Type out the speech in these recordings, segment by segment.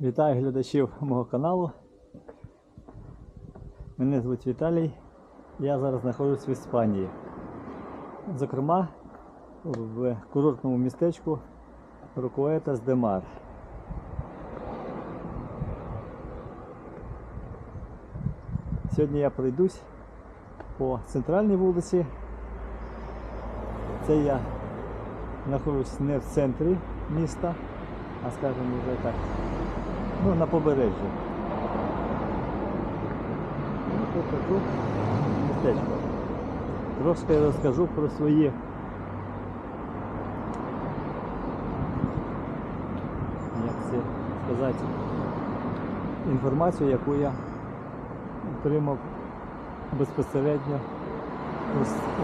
Вітаю глядачів мого каналу. Мене звуть Віталій. Я зараз знаходжусь в Іспанії. Зокрема, в курортному містечку Рукуетас де Мар. Сьогодні я пройдусь по центральній вулиці. Це я знаходжусь не в центрі міста, а скажімо вже так, ну, на побережжі. Ну, тут містечко. Трошки розкажу про свої як це сказати, інформацію, яку я отримав безпосередньо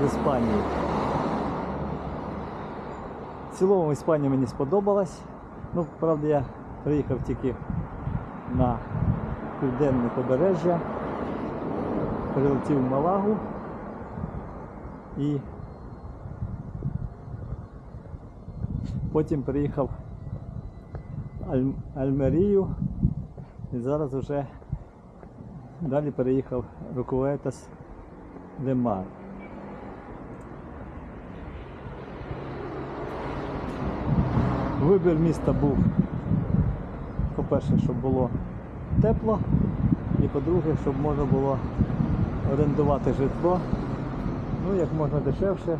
в Іспанії. В цілому Іспанія мені сподобалась. Ну, правда, я приїхав тільки на південне побережжя, прилетів в Малагу і потім приїхав в Аль- Альмерію і зараз вже далі переїхав Рукуетас де Мар. Вибір міста був, по-перше, щоб було тепло, і по-друге, щоб можна було орендувати житло, ну, як можна дешевше,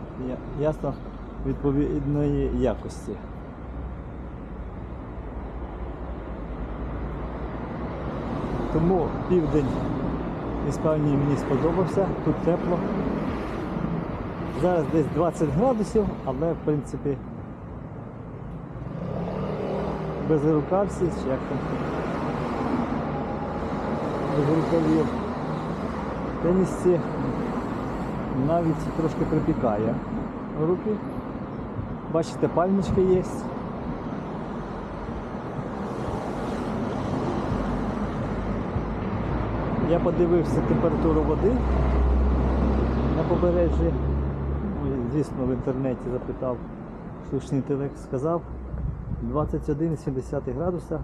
ясно, відповідної якості. Тому південь Іспанії мені сподобався, тут тепло. Зараз десь 20 градусів, але в принципі без рукавців, чи як там. Без рукавів. Тенісці навіть трошки припікає руки. Бачите, пальмочки є. Я подивився температуру води на побережжі. Звісно, в інтернеті запитав штучний інтелект, сказав 21,7 градуса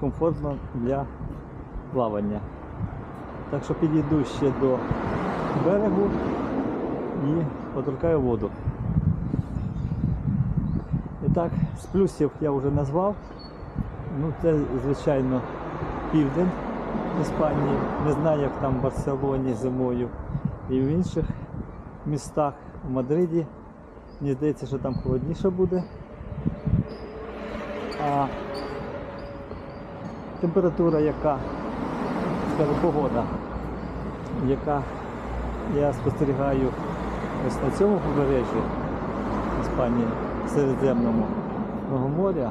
комфортно для плавання. Так що підійду ще до берегу і поторкаю воду. І так, з плюсів я вже назвав. Ну, це, звичайно, південь Іспанії. Не знаю, як там в Барселоні зимою і в інших містах, в Мадриді. Мені здається, що там холодніше буде. Температура, яка, скажу, погода, яка я спостерігаю ось на цьому побережжі Іспанії, Середземному моря,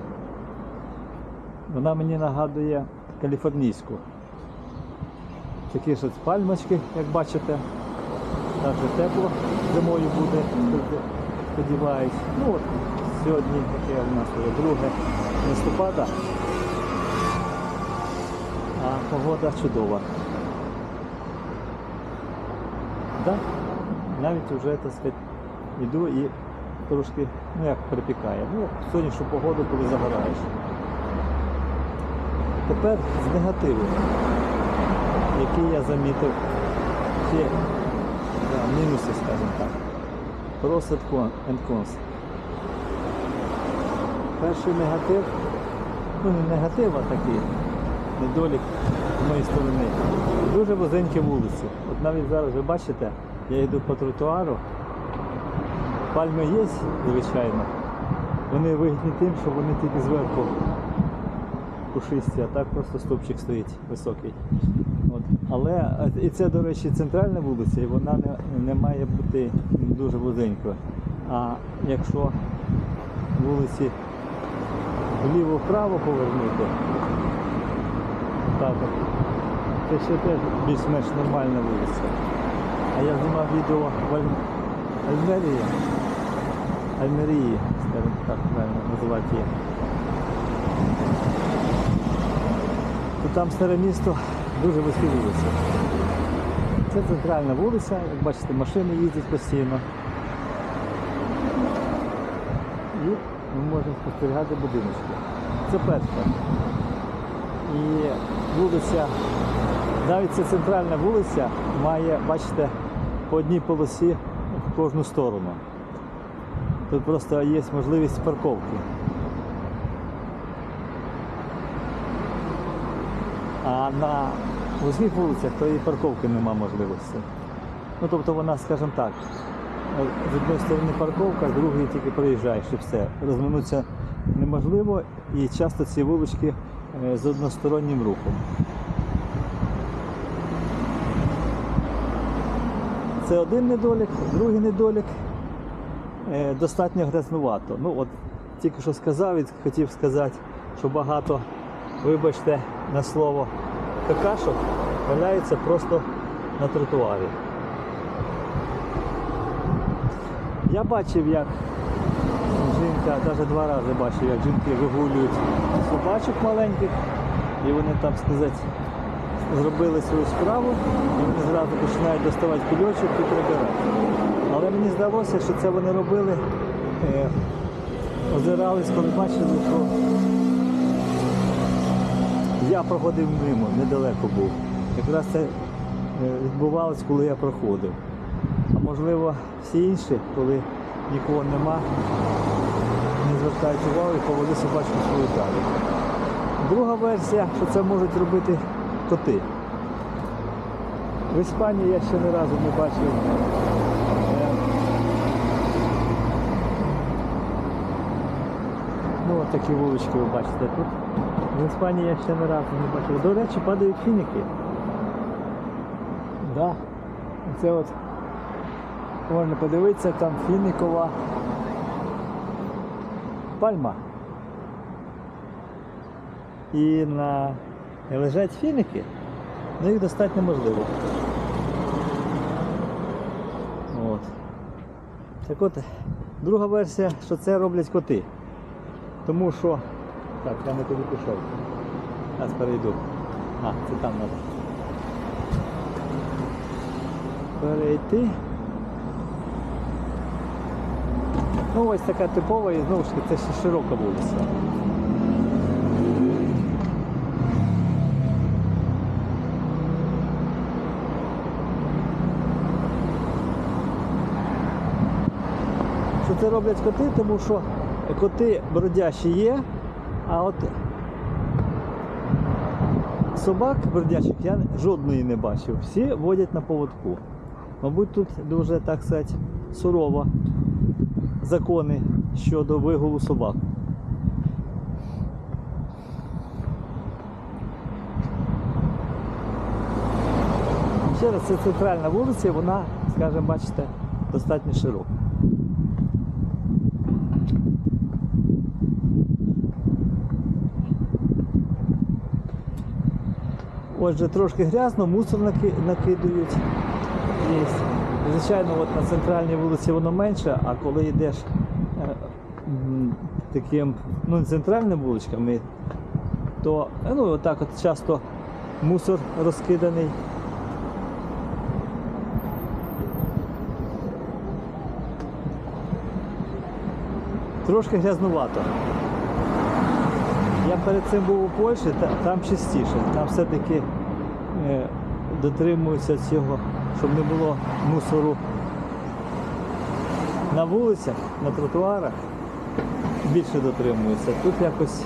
вона мені нагадує каліфорнійську. Такі ж от пальмочки, як бачите, так же тепло зимою буде, сподіваюсь. Ну от сьогодні таке у нас 2 листопада, а погода чудова. Да? Навіть вже, так сказати, йду і трошки, ну як припікає. Ну, сонячну погоду, коли загораєш. Тепер з негативу, який я замітив, ще да, мінуси, скажімо так. Pros and. Перший негатив, ну не негатив, а такий недолік з моєї сторони. Дуже вузенькі вулиці. От навіть зараз ви бачите, я йду по тротуару. Пальми є, звичайно. Вони вигідні тим, що вони тільки зверху пушисті, а так просто стовпчик стоїть високий. От. Але е, і це, до речі, центральна вулиця, і вона не, не має бути дуже вузенькою. А якщо вулиці вліво-вправо повернути, так от, це ще теж більш-менш нормальна вулиця. А я знімав відео в Аль... Альмерії, Альмерії, скажімо так правильно називати її. То там старе місто дуже вузькі вулиці. Це центральна вулиця, як бачите, машини їздять постійно. Можемо спостерігати будиночки. Це перше. І вулиця, навіть ця центральна вулиця має, бачите, по одній полосі в кожну сторону. Тут просто є можливість парковки. А на вузьких вулицях то і парковки нема можливості. Ну тобто вона, скажімо так, з однієї сторони парковка, з другої тільки проїжджаєш і все. Розминутися неможливо і часто ці вулички е, з одностороннім рухом. Це один недолік, другий недолік е, достатньо грязнувато. Ну от тільки що сказав і хотів сказати, що багато, вибачте на слово, какашок валяється просто на тротуарі. Я бачив, як жінка, навіть два рази бачив, як жінки вигулюють собачок маленьких, і вони там сказати, зробили свою справу, і вони зразу починають доставати кульочок і прибирати. Але мені здалося, що це вони робили, е, озирались, коли бачили, що я проходив мимо, недалеко був. Якраз це е, відбувалось, коли я проходив. Можливо, всі інші, коли нікого нема, не звертають увагу і повели собачку свою далі. Друга версія, що це можуть робити коти. В Іспанії я ще ні разу не бачив. Ну, от такі вулички ви бачите тут. В Іспанії я ще ні разу не бачив. До речі, падають фініки. Да. Це от можна подивитися, там фінікова пальма. І на лежать фіники, ну їх достати неможливо. От. Так от, друга версія, що це роблять коти. Тому що. Так, я не туди пішов. Зараз перейду. А, це там треба. Перейти. Ну ось така типова і знову ж таки це ще широка вулиця. Що це роблять коти, тому що коти бродячі є, а от собак бродячих я жодної не бачив. Всі водять на поводку. Мабуть, тут дуже, так сказати, сурово закони щодо вигулу собак. Ще раз, це центральна вулиця, вона, скажімо, бачите, достатньо широка. Отже, трошки грязно, мусор наки- накидують. Є. Звичайно, от на центральній вулиці воно менше, а коли йдеш е, таким, ну, не центральними вуличками, то е, ну, отак от часто мусор розкиданий. Трошки грязнувато. Я перед цим був у Польщі, та- там чистіше. Там все-таки е, дотримуються цього, щоб не було мусору на вулицях, на тротуарах. Більше дотримуються. Тут якось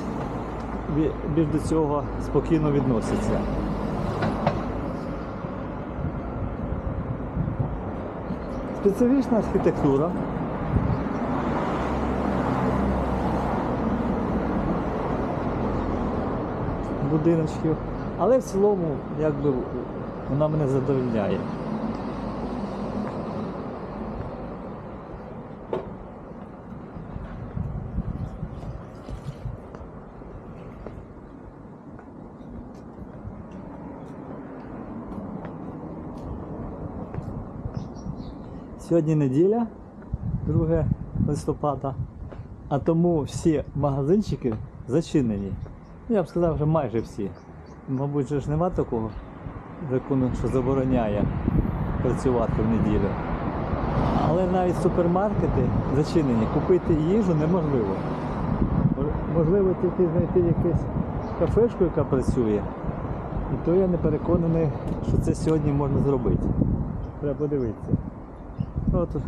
більш до цього спокійно відносяться. Специфічна архітектура. будиночків. Але в цілому, якби вона мене задовольняє. Сьогодні неділя, 2 листопада, а тому всі магазинчики зачинені. Ну, Я б сказав, що майже всі. Мабуть, же ж нема такого закону, що забороняє працювати в неділю. Але навіть супермаркети зачинені. Купити їжу неможливо. Можливо, тільки знайти якесь кафешку, яка працює. І то я не переконаний, що це сьогодні можна зробити. Треба подивитися. От, от,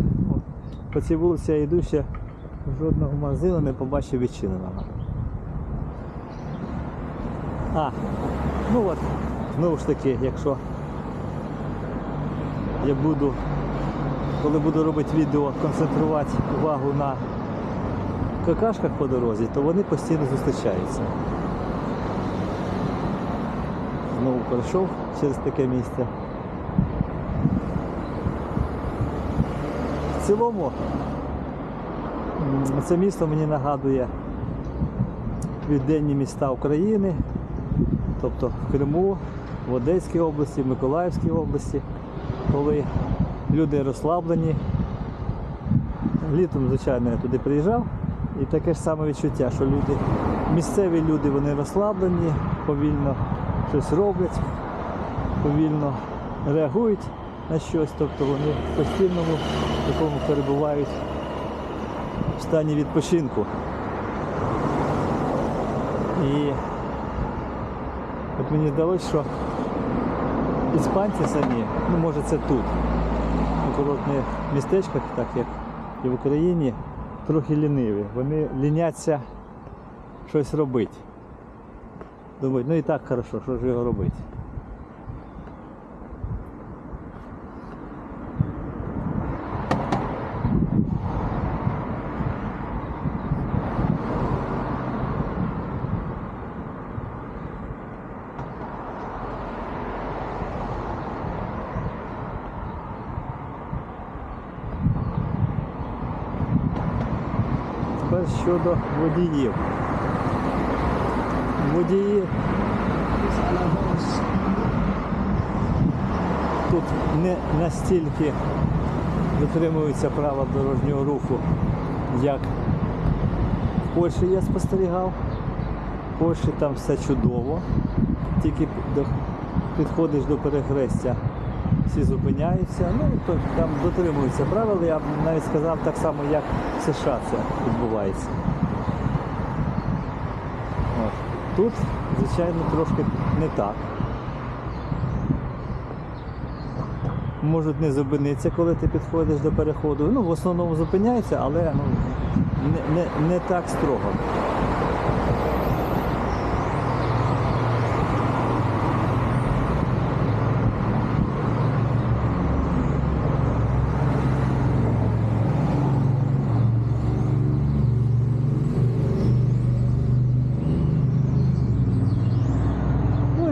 по цій вулиці я йду ще жодного магазину не побачив відчиненого. А, ну от, знову ж таки, якщо я буду, коли буду робити відео, концентрувати увагу на какашках по дорозі, то вони постійно зустрічаються. Знову пройшов через таке місце. Цілому це місто мені нагадує південні міста України, тобто в Криму, в Одеській області, в Миколаївській області, коли люди розслаблені. Літом, звичайно, я туди приїжджав, і таке ж саме відчуття, що люди, місцеві люди вони розслаблені, повільно щось роблять, повільно реагують на щось, тобто вони в постійному такому перебувають в стані відпочинку. І от мені здалося, що іспанці самі, ну може це тут, у курортних містечках, так як і в Україні, трохи ліниві. Вони ліняться щось робити. Думають, ну і так хорошо, що ж його робити. Щодо водіїв. Водії тут не настільки дотримуються правил дорожнього руху, як в Польщі я спостерігав. В Польщі там все чудово. Тільки підходиш до перехрестя, всі зупиняються. Ну, там дотримуються правил. Я б навіть сказав так само, як в США це відбувається. От. Тут, звичайно, трошки не так. Можуть не зупинитися, коли ти підходиш до переходу. Ну, в основному зупиняються, але ну, не, не, не так строго.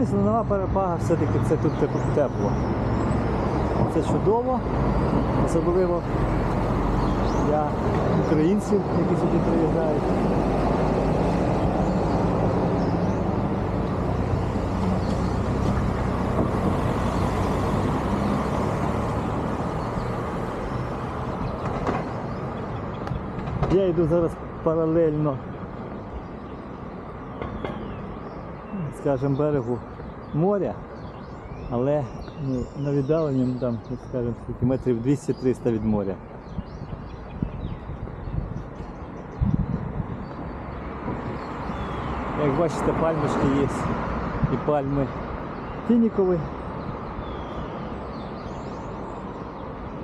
Ну і перепага все-таки це тут тепло. Це чудово, особливо для українців, які сюди приїжджають. Я йду зараз паралельно скажімо, берегу моря, але ну, на віддаленні ну, там, скажімо, метрів 200-300 від моря. Як бачите, пальмочки є і пальми фінікові,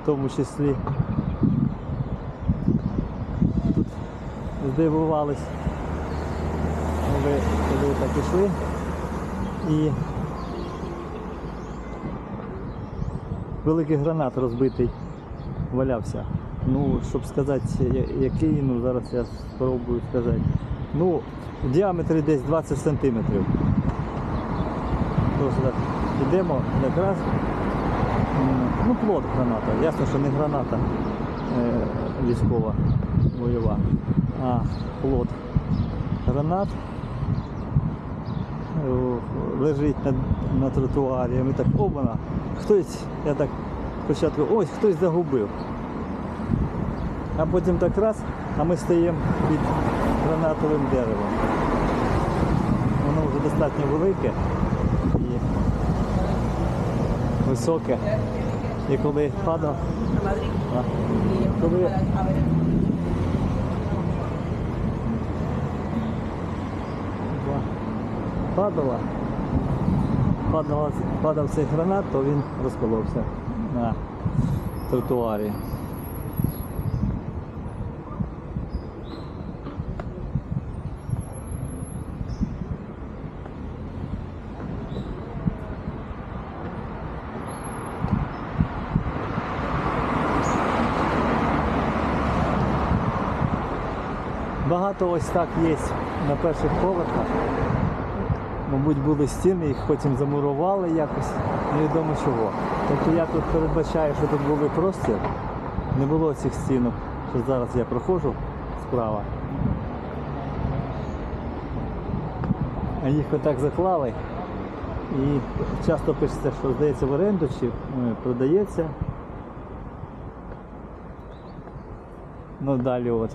в тому числі. Тут здивувались, коли, коли так ішли. І великий гранат розбитий валявся. Ну, щоб сказати, який, ну зараз я спробую сказати. Ну, в десь 20 сантиметрів. Просто йдемо якраз. Ну, плод граната. Ясно, що не граната е, військова бойова, а плод гранат лежить на, на тротуарі. Ми так обана. Хтось, я так спочатку, ось хтось загубив. А потім так раз, а ми стоїмо під гранатовим деревом. Воно вже достатньо велике і високе. І коли падав, a падала, падала, падав цей гранат, то він розколовся на тротуарі. Багато ось так є на перших поверхах. Мабуть, були стіни, їх потім замурували якось, невідомо чого. Тобто я тут передбачаю, що тут були простір, не було цих стінок, що зараз я проходжу справа. А їх отак заклали. І часто пишеться, що здається в оренду чи е, продається. Ну далі от.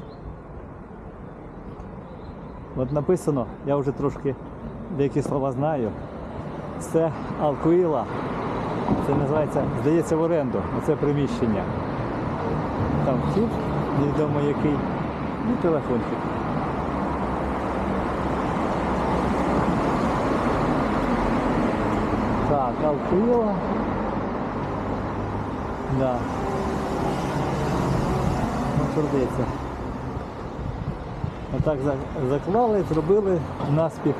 От написано, я вже трошки деякі слова знаю. Це Алкуїла. Це називається, здається, в оренду. Оце приміщення. Там вхід, невідомо який, і телефончик. Так, Алкуїла. Да. Ну, твердиться. Отак заклали, зробили наспіх.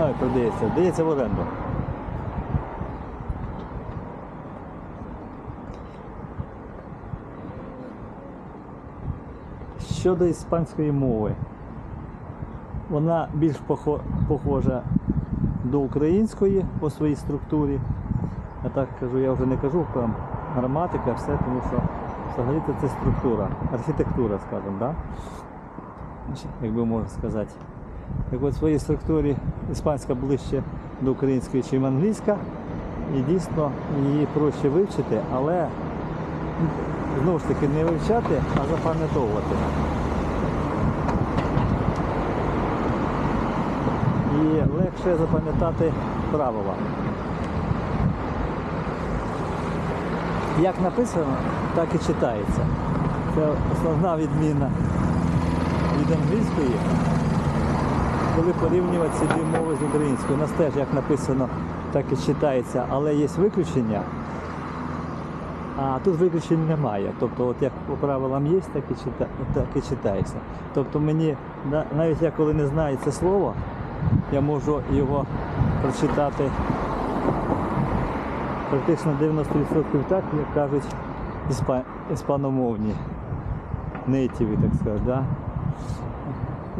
Ой, продається, здається в оренду. Щодо іспанської мови, вона більш похожа до української по своїй структурі. Я так кажу, я вже не кажу там граматика, все, тому що взагалі це структура, архітектура, скажімо, да? як би можна сказати. Так от в своїй структурі іспанська ближче до української, ніж англійська. І дійсно її проще вивчити, але знову ж таки не вивчати, а запам'ятовувати. І легше запам'ятати правила. Як написано, так і читається. Це основна відміна від англійської, коли порівнювати ці дві мови з українською. У нас теж як написано, так і читається, але є виключення. А тут виключень немає. Тобто, от як по правилам є, так і, чита, так і читається. Тобто мені, навіть я коли не знаю це слово, я можу його прочитати практично 90% так, як кажуть іспа- іспаномовні нейтіві, так сказати, да?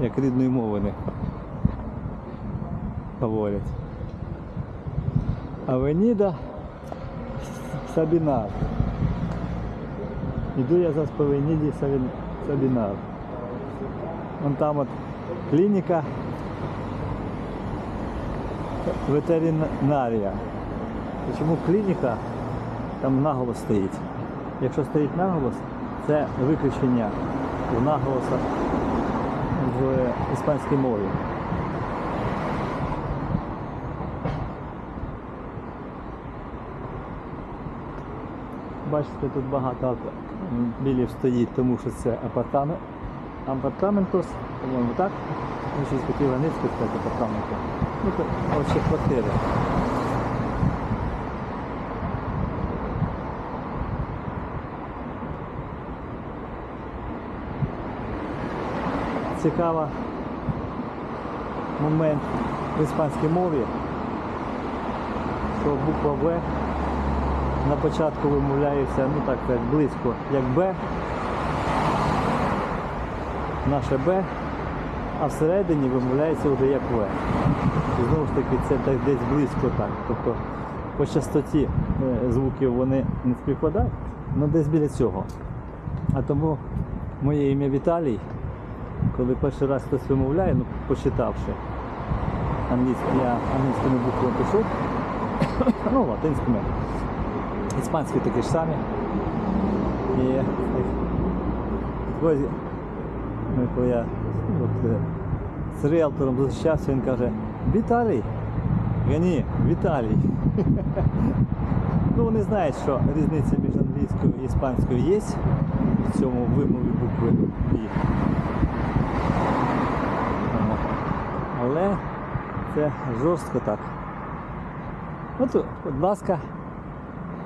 як рідної мови не говорять. Авеніда Сабінар. Іду я зараз по Авеніді Сабінар. Вон там от клініка ветеринарія. Чому клініка там наголос стоїть? Якщо стоїть наголос, це виключення в наголосах в іспанській мові. Бачите, тут багато ап- білів стоїть, тому що це апартамент. Апартаментус, по-моєму, так? Ну, щось хотів Ганицький сказати апартаменти. Ну, то от ще квартири. Цікава момент в іспанській мові, що буква В на початку вимовляється, ну так як близько, як Б, наше Б, а всередині вимовляється вже як В. І знову ж таки це так десь близько так. Тобто по частоті е, звуків вони не співпадають, але десь біля цього. А тому моє ім'я Віталій, коли перший раз хтось вимовляє, ну почитавши англійськими буквами пишу, ну латинськими. Іспанські такі ж самі. І е, ось, ну, коли я от, е, з ріелтором зустрічався, він каже, Віталій. Я Віталій. ну вони знають, що різниця між англійською і іспанською є в цьому вимові букви І. Але Це жорстко так. От, будь ласка,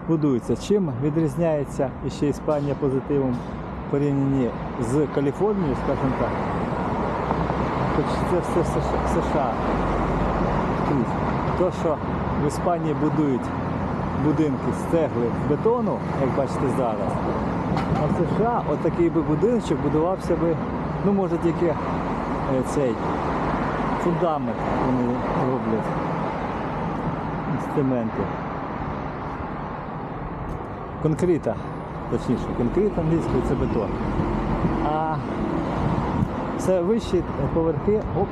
будується. Чим відрізняється ще Іспанія позитивом порівнянні з Каліфорнією, скажімо так. Хоч це все США. То, що в Іспанії будують будинки з цегли з бетону, як бачите зараз, а в США отакий би будиночок будувався би, ну може тільки е, цей фундамент вони роблять цементу. Конкрита, точніше, конкрет англійською це бетон. А все вищі поверхи, оп,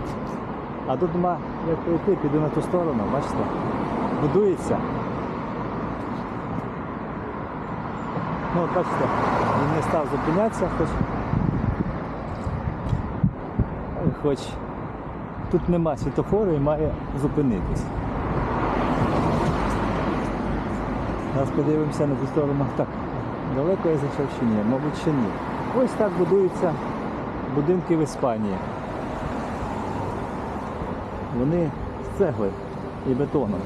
а тут нема як пройти, піду на ту сторону, бачите, будується. Ну, бачите, він не став зупинятися, хоч, хоч тут нема світофору і має зупинитись. Зараз подивимося на ту сторону. Так, далеко я зайшов чи ні? Мабуть, ще ні. Ось так будуються будинки в Іспанії. Вони з цегли і бетону.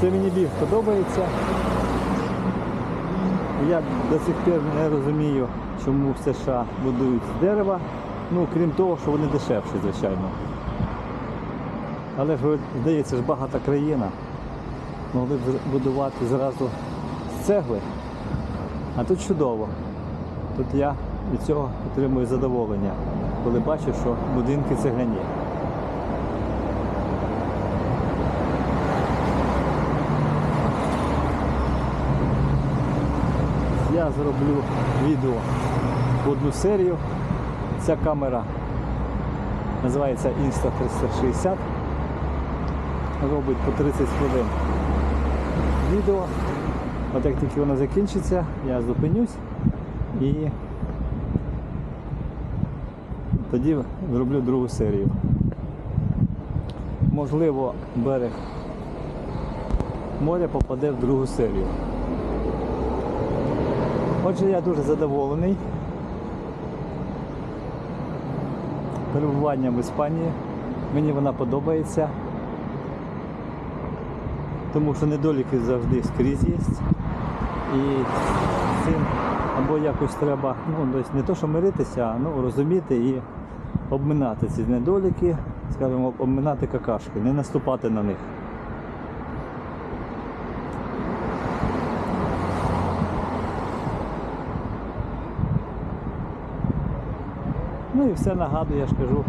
Це мені більш подобається. Я до сих пір не розумію, чому в США будують дерева. Ну, крім того, що вони дешевші, звичайно. Але ж здається, ж багата країна. Могли б будувати зразу з цегли. А тут чудово. Тут я від цього отримую задоволення, коли бачу, що будинки цегляні. Я зроблю відео в одну серію. Ця камера називається Insta360. Робить по 30 хвилин відео. От як тільки воно закінчиться, я зупинюсь і тоді зроблю другу серію. Можливо, берег моря попаде в другу серію. Отже, я дуже задоволений перебуванням в Іспанії. Мені вона подобається, тому що недоліки завжди скрізь є. І цим або якось треба, ну, тобто не то, що миритися, а ну, розуміти і обминати ці недоліки, скажімо, обминати какашки, не наступати на них. Ну і все нагадує, я ж кажу,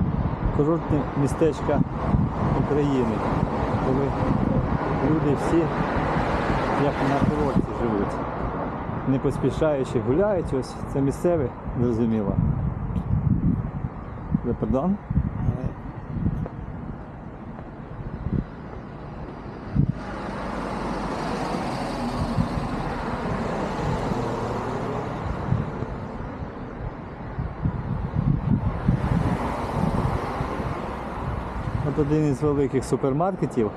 курортні містечка України, коли люди всі як на курорті живуть. Не поспішаючи гуляють, ось це місцеве, зрозуміло. Ви Пардон? От один із великих супермаркетів.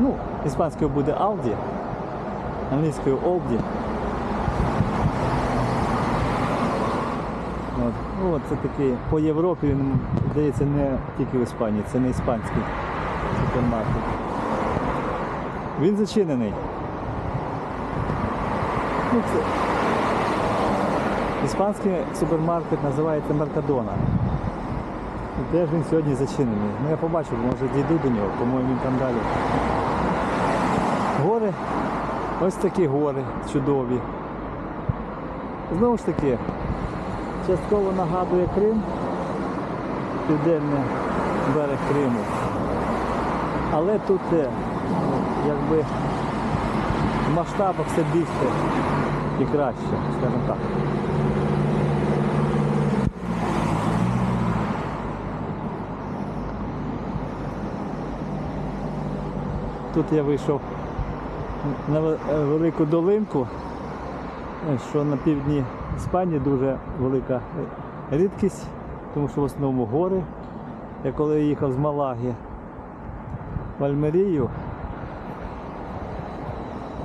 Ну, іспанською буде Aldi, англійською Aldi. От. Ну, от це такий по Європі, він, здається, не тільки в Іспанії, це не іспанський супермаркет. Він зачинений. Ну, це... Іспанський супермаркет називається Меркадона. І теж він сьогодні зачинений. Ну я побачив, може дійду до нього, по-моєму він там далі. Гори. Ось такі гори чудові. Знову ж таки, частково нагадує Крим, південний берег Криму. Але тут е, якби в масштабах все більше і краще, скажімо так. Тут я вийшов на е, велику долинку, е, що на півдні Іспанії дуже велика рідкість, тому що в основному гори. Я коли їхав з Малаги в Альмерію,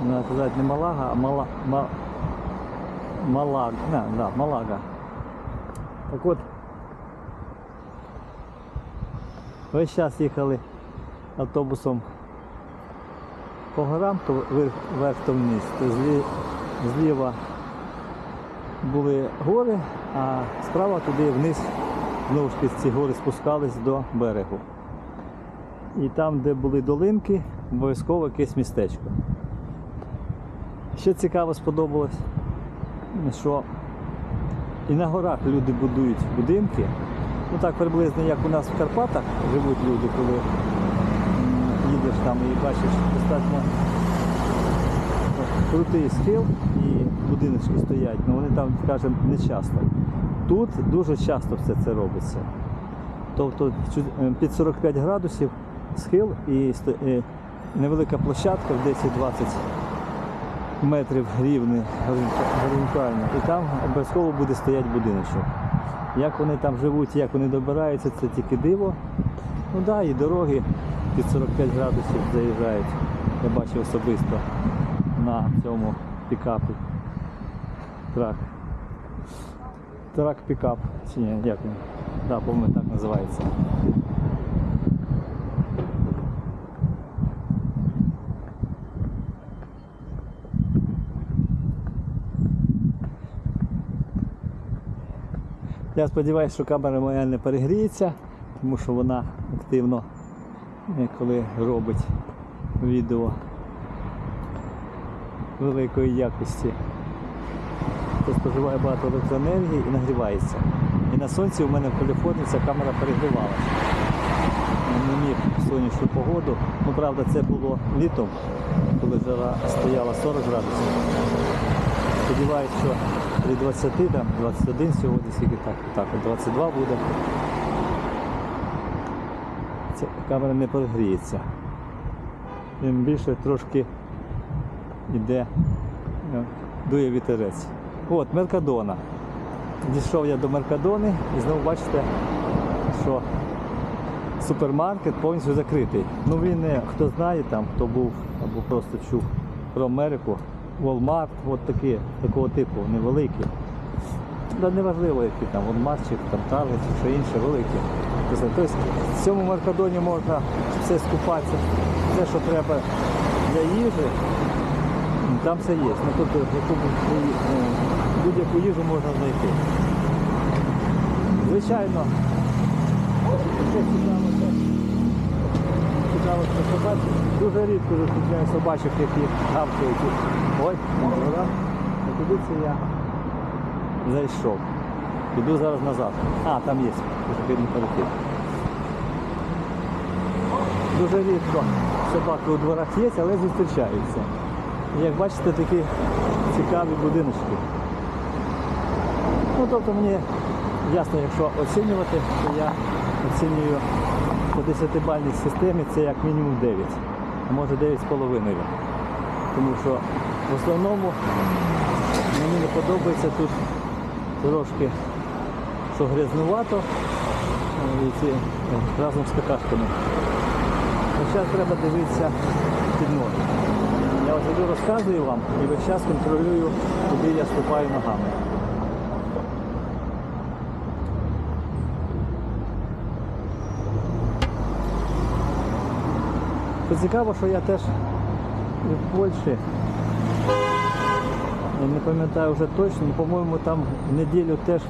треба казати не Малага, а Мала, Ма, Малага, не, да, Малага. Так от, Весь час їхали автобусом по горам, то вверх вниз, то зліва були гори, а справа туди вниз знову ж таки ці гори спускались до берегу. І там, де були долинки, обов'язково якесь містечко. Ще цікаво сподобалось, що і на горах люди будують будинки. Ну так приблизно, як у нас в Карпатах живуть люди, коли їдеш там і бачиш достатньо крутий схил і будиночки стоять, але вони там, скажімо, не часто. Тут дуже часто все це робиться. Тобто е, під 45 градусів схил і е, невелика площадка в 10-20 метрів рівний горизонта- горизонтально. І там обов'язково буде стояти будиночок. Як вони там живуть, як вони добираються, це тільки диво. Ну так, да, і дороги під 45 градусів заїжджають. Я бачив особисто на цьому пікапі. Трак. Трак пікап. Чи ні, як він? Да, по-моєму, так називається. Я сподіваюся, що камера моя не перегріється, тому що вона активно, коли робить відео великої якості, то споживає багато електроенергії і нагрівається. І на сонці у мене в Каліфорнії ця камера перегрівалася. Не міг сонячну погоду. Ну, правда, це було літом, коли жара стояла 40 градусів. Сподіваюсь, що при 20, там, 21 сьогодні, скільки так, так, 22 буде. Ця камера не перегріється. Тим більше трошки йде, е, дує вітерець. От, Меркадона. Дійшов я до Меркадони і знову бачите, що супермаркет повністю закритий. Ну він не хто знає там, хто був або просто чув про Америку, Walmart, от такі, такого типу, невеликі. Да, неважливо, які там Walmart чи там Target, чи що інше, великі. Тобто в цьому Меркадоні можна все скупатися, все, що треба для їжі, там все є. Ну, тобто яку б- е, будь-яку їжу можна знайти. Звичайно. Дуже рідко зустрічаю собачок, які гавкають. Ой, куди це я зайшов? Піду зараз назад. А, там є пішохідний перехід. Дуже рідко собаки у дворах є, але зустрічаються. Як бачите, такі цікаві будиночки. Ну, тобто мені ясно, якщо оцінювати, то я оцінюю по 10-бальній системі це як мінімум 9, а може 9,5. Тому що в основному мені не подобається тут трошки, що грязнувато е, і ці е, разом з какашками. Зараз треба дивитися під ноги. Я іду розказую вам і весь час контролюю, куди я ступаю ногами. Це цікаво, що я теж в Польщі. Я не пам'ятаю вже точно, по-моєму, там в неділю теж